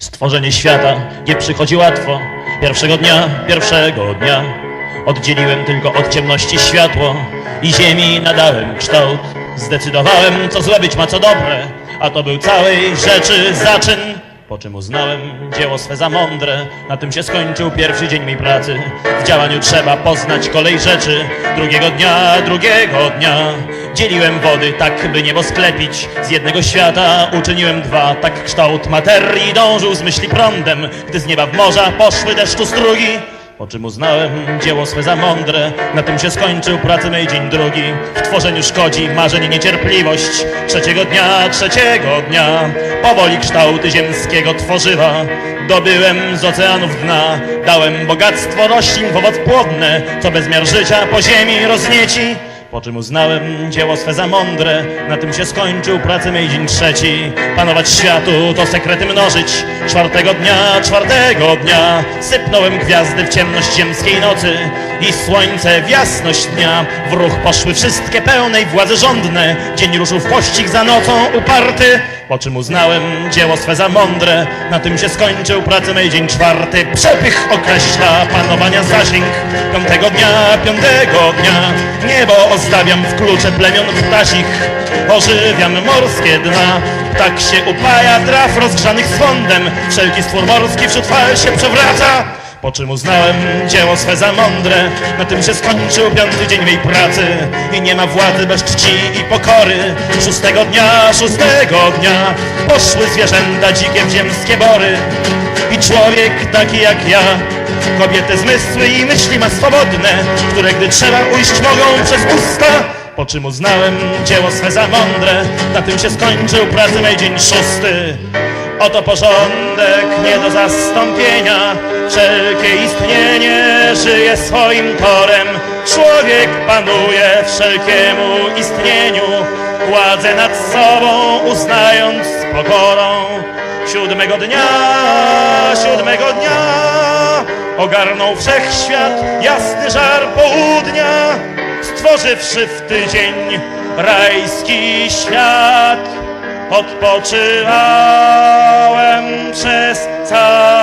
Stworzenie świata nie przychodzi łatwo. Pierwszego dnia, pierwszego dnia oddzieliłem tylko od ciemności światło i ziemi nadałem kształt. Zdecydowałem, co złe być ma, co dobre, a to był całej rzeczy zaczyn. Po czym uznałem dzieło swe za mądre, na tym się skończył pierwszy dzień mej pracy. W działaniu trzeba poznać kolej rzeczy. Drugiego dnia, drugiego dnia dzieliłem wody tak, by niebo sklepić. Z jednego świata uczyniłem dwa, tak kształt materii dążył z myśli prądem, gdy z nieba w morza poszły deszczu strugi. Po czym uznałem dzieło swe za mądre, na tym się skończył pracy mej dzień drugi. W tworzeniu szkodzi marzeń niecierpliwość. Trzeciego dnia, trzeciego dnia, powoli kształty ziemskiego tworzywa. Dobyłem z oceanów dna, dałem bogactwo roślin w owoc płodne, co bezmiar życia po ziemi roznieci. Po czym uznałem dzieło swe za mądre, na tym się skończył pracy mej dzień trzeci. Panować światu to sekrety mnożyć. Czwartego dnia, czwartego dnia sypnąłem gwiazdy w ciemność ziemskiej nocy i słońce w jasność dnia. W ruch poszły wszystkie pełnej władzy rządne. Dzień ruszył w pościg za nocą uparty. Po czym uznałem dzieło swe za mądre, na tym się skończył pracy mej dzień czwarty. Przepych określa panowania zasięg. Piątego dnia, piątego dnia niebo ozdabiam w klucze plemion ptasich. Ożywiam morskie dna, tak się upaja traf rozgrzanych swądem. Wszelki stwór morski wśród fal się przewraca. Po czym uznałem dzieło swe za mądre, na tym się skończył piąty dzień mej pracy i nie ma władzy bez czci i pokory. Szóstego dnia, szóstego dnia poszły zwierzęta dzikie w ziemskie bory i człowiek taki jak ja. Kobiety zmysły i myśli ma swobodne, które gdy trzeba ujść mogą przez usta. Po czym uznałem dzieło swe za mądre, na tym się skończył pracy mej dzień szósty. Oto porządek nie do zastąpienia, wszelkie istnienie żyje swoim torem. Człowiek panuje wszelkiemu istnieniu, władzę nad sobą uznając z pokorą. Siódmego dnia, siódmego dnia ogarnął wszechświat jasny żar południa, stworzywszy w tydzień rajski świat. Odpoczywałem przez cały